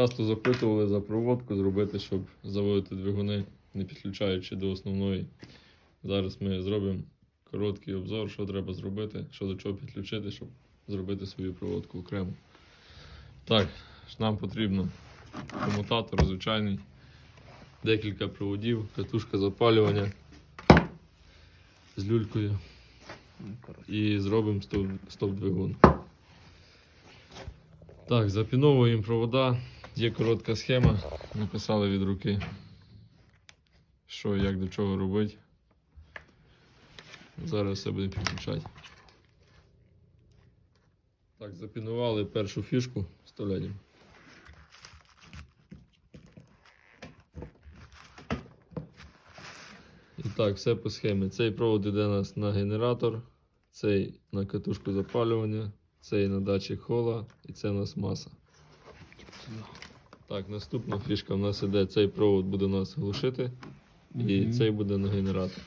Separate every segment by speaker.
Speaker 1: Часто запитували за проводку зробити, щоб заводити двигуни, не підключаючи до основної. Зараз ми зробимо короткий обзор, що треба зробити, що до чого підключити, щоб зробити свою проводку окремо. Так, нам потрібно комутатор звичайний, декілька проводів, катушка запалювання з люлькою і зробимо стоп, стоп-двигун. Так, запіновуємо провода. Є коротка схема, написали від руки, що як до чого робити. Зараз все будемо підключати. Так, запінували першу фішку, вставляємо. І так, все по схемі. Цей провод йде нас на генератор, цей на катушку запалювання, цей на датчик хола і це у нас маса. Так, наступна фішка у нас іде, цей провод буде нас глушити, і
Speaker 2: Мгм.
Speaker 1: цей буде на генератор.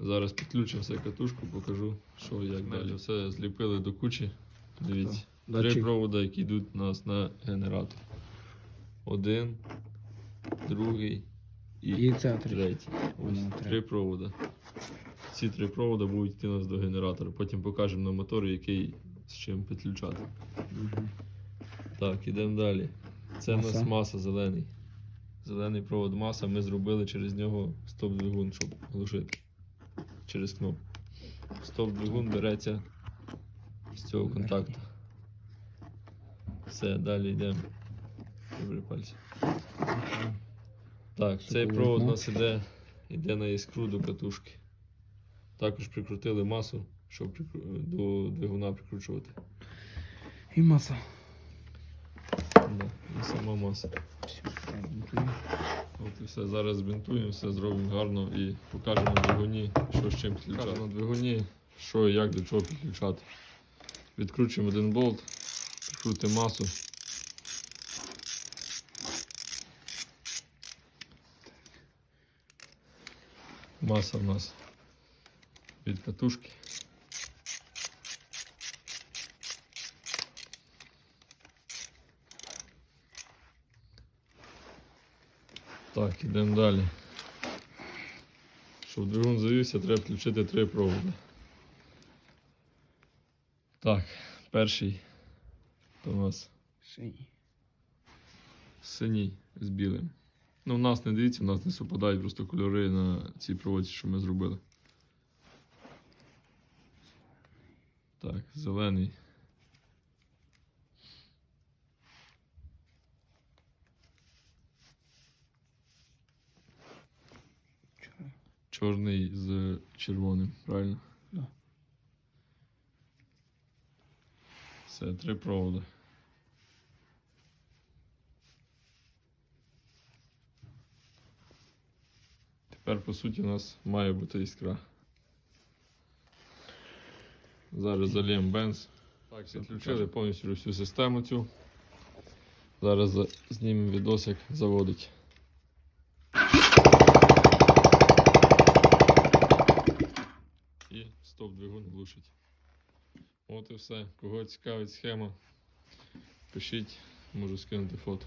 Speaker 1: Зараз підключимо все катушку, покажу, що як далі. Все зліпили до кучі. Дивіться. Три провода, які йдуть у нас на генератор. Один, другий і,
Speaker 2: І це третій.
Speaker 1: Ось
Speaker 2: три.
Speaker 1: три провода. Ці три провода будуть йти у нас до генератора. Потім покажемо на моторі, який з чим підключати.
Speaker 2: Мгм.
Speaker 1: Так, ідемо далі. Це у нас
Speaker 2: Маса.
Speaker 1: зелений. Зелений провод маса. Ми зробили через нього стоп-двигун, щоб глушити. Через кнопку. Стоп-двигун береться з цього контакту. Все, далі йдемо. Добре пальці. Так, цей провод у нас іде, іде на іскру до катушки. Також прикрутили масу, щоб до двигуна прикручувати.
Speaker 2: І маса.
Speaker 1: І сама маса.
Speaker 2: Все.
Speaker 1: От і все. Зараз збінтуємо, все зробимо гарно і покажемо на двигуні, що з чим підключати. На двигуні, що і як до чого підключати. Відкручуємо один болт, прикрутимо масу. Маса в нас від катушки. Так, ідемо далі. Щоб двигун завівся, треба включити три проводи. Так, перший то у нас
Speaker 2: Синій.
Speaker 1: синій з білим. Ну, у нас не дивіться, у нас не совпадають просто кольори на цій проводці, що ми зробили. Так, зелений.
Speaker 2: Чого?
Speaker 1: Чорний з червоним, правильно?
Speaker 2: Да.
Speaker 1: Все, три проводи. Тепер, по суті, у нас має бути іскра. Зараз зальємо бенз. Так, підключили повністю всю систему цю. Зараз знімемо відос, як заводить. І стоп двигун глушить. От і все. Кого цікавить схема, пишіть, можу скинути фото.